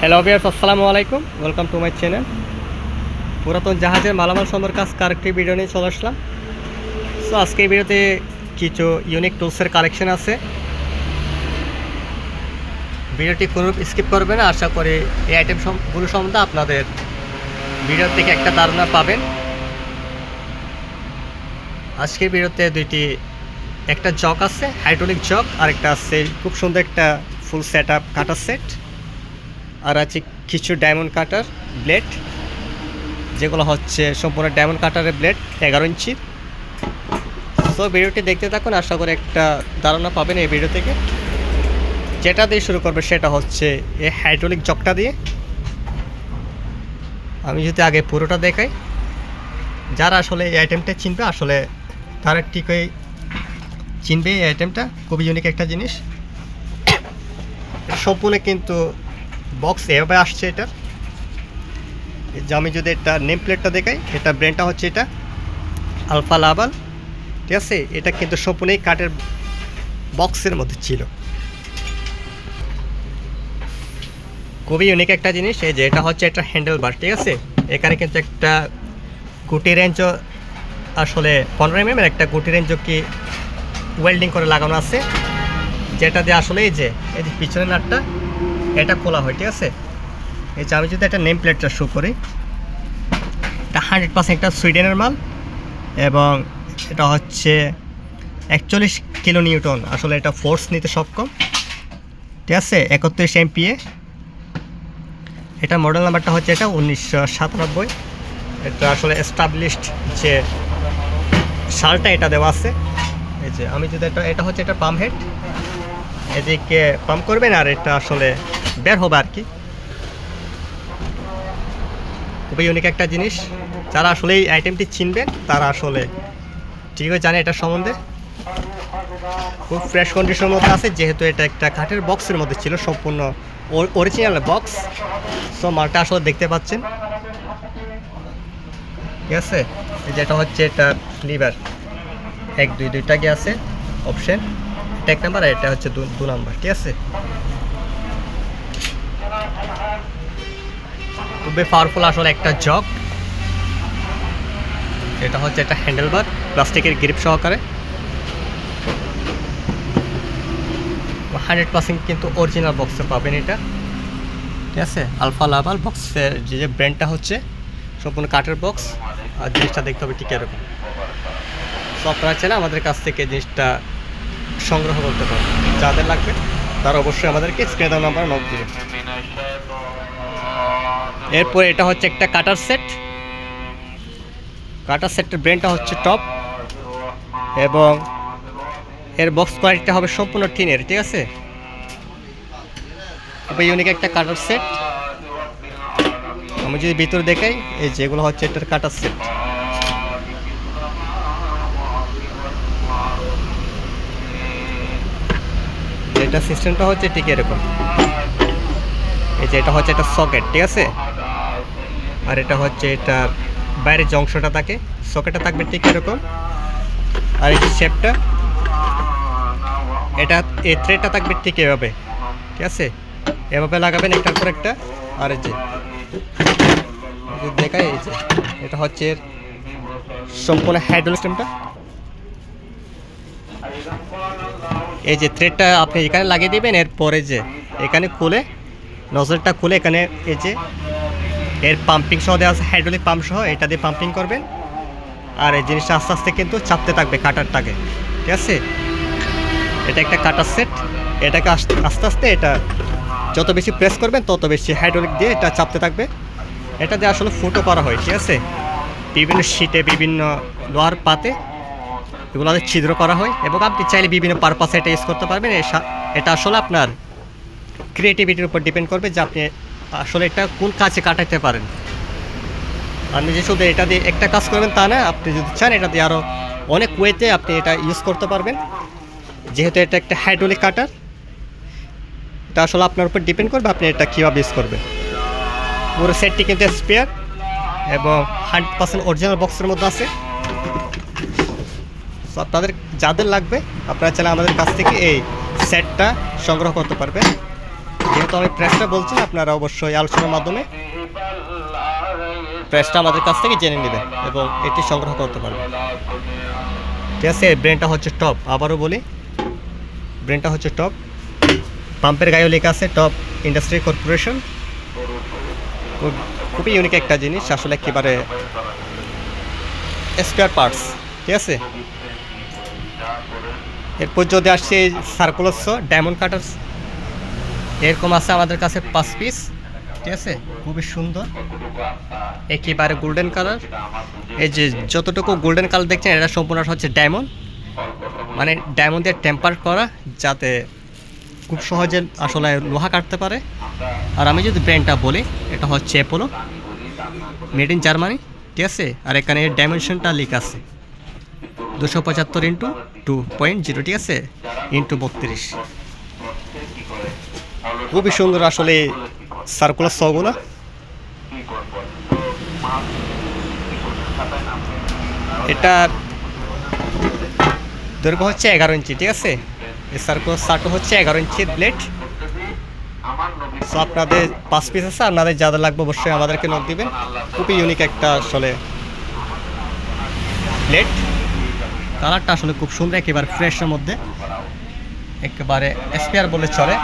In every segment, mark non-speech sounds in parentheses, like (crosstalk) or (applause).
Hello বিয়ার্স আসসালামু আলাইকুম। Welcome to my channel পুরাতন জাহাজের মালামাল সম্পর্কে আজকে আরেকটি ভিডিও নিয়ে চলে আসলাম। সো আজকে এই ভিডিওতে কিছু ইউনিক টুলসের কালেকশন আছে। ভিডিওটি কোনো স্কিপ করবে না আশা করি এই আইটেমগুলো সম্বন্ধে আপনাদের ভিডিও থেকে একটা ধারণা পাবেন। আজকের ভিডিওতে দুইটি, একটা জক আছে হাইড্রোলিক জক আর একটা আছে, খুব সুন্দর একটা full set up cutter set আর আছে কিছু ডায়মন্ড কাটার ব্লেড যেগুলো হচ্ছে সম্পূর্ণ ডায়মন্ড কাটারের ব্লেড এগারো ইঞ্চির সো ভিডিওটি দেখতে থাকুন, আশা করি একটা ধারণা পাবেন এই ভিডিও থেকে। যেটা দিয়ে শুরু করবে সেটা হচ্ছে এই হাইড্রোলিক জকটা দিয়ে। আমি যদি আগে পুরোটা দেখাই, যারা আসলে এই আইটেমটা চিনবে, আসলে তারা ঠিকই চিনবে এই আইটেমটা খুবই ইউনিক একটা জিনিস। (coughs) সম্পূর্ণ কিন্তু বক্স এভাবে আসছে এটা। যে আমি যদি এটা নেম প্লেটটা দেখাই, এটা ব্র্যান্ডটা হচ্ছে এটা আলফা লাভাল ঠিক আছে? এটা কিন্তু সম্পূর্ণই কাঠের বক্সের মধ্যে ছিল। খুবই ইউনিক একটা জিনিস, এই যে এটা হচ্ছে একটা হ্যান্ডেল বার ঠিক আছে? এখানে কিন্তু একটা গুটি রেঞ্জও আসলে পনেরো এম একটা গুটি রেঞ্জও কি ওয়েল্ডিং করে লাগানো আছে। যেটা দিয়ে আসলে এই যে এই যে পিছনের নাটটা এটা খোলা হয়, ঠিক আছে? এই যে আমি যদি একটা নেম প্লেটটা শো করি, এটা হান্ড্রেড পার্সেন্ট একটা সুইডেনের মাল এবং এটা হচ্ছে একচল্লিশ কিলো নিউটন। আসলে এটা ফোর্স নিতে সক্ষম, ঠিক আছে? একত্রিশ এমপিএ এটা মডেল নাম্বারটা হচ্ছে এটা উনিশশো সাতানব্বই। এটা আসলে এস্টাবলিশড যে সালটা এটা দেওয়া আছে। এই যে আমি যদি এটা এটা হচ্ছে এটা পাম্প হেড এদিকে পাম্প করবেন আর এটা আসলে বের হবে আর কি। খুবই ইউনিক একটা জিনিস। যারা আসলে এই আইটেমটি চিনবেন, তারা আসলে ঠিকই জানে এটা সম্বন্ধে। খুব ফ্রেশ কন্ডিশনের মধ্যে আছে, যেহেতু এটা একটা কাঠের বক্সের মধ্যে ছিল, সম্পূর্ণ অরিজিনাল বক্স সো মালটা আসলে দেখতে পাচ্ছেন। ঠিক আছে? যেটা হচ্ছে এটা লিভার এক, দুই, দুইটা গিয়ে আছে? অপশন এক নাম্বার আর এটা হচ্ছে দু নাম্বার ঠিক আছে? খুবই পাওয়ারফুল আসলে একটা জগ এটা হচ্ছে একটা হ্যান্ডেল বার প্লাস্টিকের গ্রিপ সহকারে। হান্ড্রেড পার্সেন্ট কিন্তু অরিজিনাল বক্সে পাবেন এটা। ঠিক আছে? আলফা লাভাল বক্সের যে যে ব্র্যান্ডটা হচ্ছে, সম্পূর্ণ কাঠের বক্স আর জিনিসটা দেখতে হবে ঠিক এরকম। সো আপনারা চাইলে আমাদের কাছ থেকে জিনিসটা সংগ্রহ করতে পারেন। যাদের লাগবে, তারা অবশ্যই আমাদেরকে স্ক্রিনে দেওয়া নাম্বার নক এরপর এটা হচ্ছে একটা কাটার সেট কাটার সেটের ব্র্যান্ডটা হচ্ছে টপ এবং এর বক্স কোয়ালিটিটা হবে সম্পূর্ণ টিনের, ঠিক আছে? খুবই ইউনিক একটা কাটার সেট আমি যদি ভিতরে দেখাই, এই যেগুলো হচ্ছে এটার কাটার সেট এটা সিস্টেমটা হচ্ছে ঠিক এরকম। এই যে এটা হচ্ছে একটা সকেট ঠিক আছে? আর এটা হচ্ছে এটা বাইরের যে অংশটা থাকে সকেটটা থাকবে ঠিক এরকম। আর এই যে শেপটা এটা এই থ্রেডটা থাকবে ঠিক এভাবে, ঠিক আছে? এভাবে লাগাবেন একটার পর একটা, আর এই যে এই যে দেখাই, এই যে, এটা হচ্ছে এর সম্পূর্ণ হ্যান্ডেল সিস্টেমটা এই যে থ্রেডটা আপনি এখানে লাগিয়ে দিবেন, এরপরে যে এখানে খুলে নজরটা খুলে এখানে এই যে এর পাম্পিং সহ দেওয়া আছে হাইড্রোলিক পাম্প সহ, এটা দিয়ে পাম্পিং করবেন। আর এই জিনিসটা আস্তে আস্তে কিন্তু চাপতে থাকবে কাটারটাকে। ঠিক আছে? এটা একটা কাটার সেট এটাকে আস্তে আস্তে এটা যত বেশি প্রেস করবেন, তত বেশি হাইড্রোলিক দিয়ে এটা চাপতে থাকবে। এটা দিয়ে আসলে ফুটো করা হয়, ঠিক আছে? বিভিন্ন শীটে বিভিন্ন লোহার পাতে এগুলোতে ছিদ্র করা হয় এবং আপনি চাইলে বিভিন্ন পারপাসে এটা ইউজ করতে পারবেন। এটা আসলে আপনার ক্রিয়েটিভিটির উপর ডিপেন্ড করবে যে আপনি আসলে এটা কোন কাজে কাটাতে পারেন? আপনি যে শুধু এটা দিয়ে একটা কাজ করবেন তা না, আপনি যদি চান এটা দিয়ে আরও অনেক ওয়েতে আপনি এটা ইউজ করতে পারবেন। যেহেতু এটা একটা হাইড্রোলিক কাটার এটা আসলে আপনার উপর ডিপেন্ড করবে আপনি এটা কীভাবে ইউজ করবেন। পুরো সেটটি কিন্তু স্পেয়ার এবং হান্ড্রেড পার্সেন্ট অরিজিনাল বক্সের মধ্যে আছে। সো আপনাদের যাদের লাগবে, আপনারা চাইলে আমাদের কাছ থেকে এই সেটটা সংগ্রহ করতে পারবেন। যেহেতু আমি প্রেসটা বলছি, আপনারা অবশ্যই আলোচনার মাধ্যমে প্রেসটা আমাদের কাছ থেকে জেনে নেবেন এবং এটি সংগ্রহ করতে পারবেন। ঠিক আছে ব্রেনটা হচ্ছে টপ আবারও বলি ব্রেনটা হচ্ছে টপ পাম্পের গায়েও লেখা আছে টপ ইন্ডাস্ট্রি কর্পোরেশন খুব- খুবই ইউনিক একটা জিনিস, আসলে একেবারে স্পেয়ার পার্টস ঠিক আছে? এরপর যদি আসছে সার্কুলাস ডায়মন্ড কাটার্স এরকম আছে আমাদের কাছে পাঁচ পিস ঠিক আছে? খুবই সুন্দর। একেবারে গোল্ডেন কালার এই যে যতটুকু গোল্ডেন কালার দেখছেন, এটা সম্পূর্ণ হচ্ছে ডায়মন্ড মানে ডায়মন্ড দিয়ে টেম্পার করা, যাতে খুব সহজে আসলে লোহা কাটতে পারে। আর আমি যদি ব্র্যান্ডটা বলি, এটা হচ্ছে অ্যাপোলো মেড ইন জার্মানি ঠিক আছে? আর এখানে ডাইমেনশনটা লিক আছে। দুশো পঁচাত্তর ইন্টু টু পয়েন্ট জিরো ঠিক আছে? ইন্টু বত্রিশ। খুবই সুন্দর আসলে সার্কুলার শগুলো এটা দৈর্ঘ্য হচ্ছে এগারো ইঞ্চি, ঠিক আছে? এই সার্কুলার শার্টও হচ্ছে এগারো ইঞ্চির ব্লেড সো আপনাদের পাঁচ পিস আছে, আপনাদের যাদের লাগবে অবশ্যই আমাদেরকে নোট দিবেন। খুবই ইউনিক একটা আসলে প্লেট কালারটা আসলে খুব সুন্দর, একেবারে ফ্রেশের মধ্যে। একেবারে স্পেয়ার বলে চলে।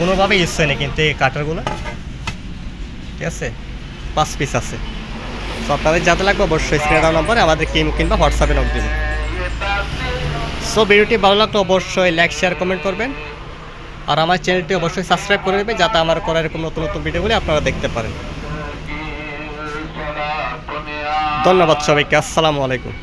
কোনোভাবে ইউজ হয়নি কিন্তু এই কাটারগুলো। ঠিক আছে? পাঁচ পিস আছে। সো আপনাদের যাতে লাগবে অবশ্যই স্ক্রিনে দেওয়া নম্বরে আমাদের কিমো কিংবা হোয়াটসঅ্যাপে নোট দেবেন। সো ভিডিওটি ভালো লাগলে অবশ্যই লাইক শেয়ার কমেন্ট করবেন। আর আমার চ্যানেলটি অবশ্যই সাবস্ক্রাইব করে নেবেন যাতে আমার করা এরকম নতুন নতুন ভিডিওগুলি আপনারা দেখতে পারেন। ধন্যবাদ সবাইকে। আসসালামু আলাইকুম।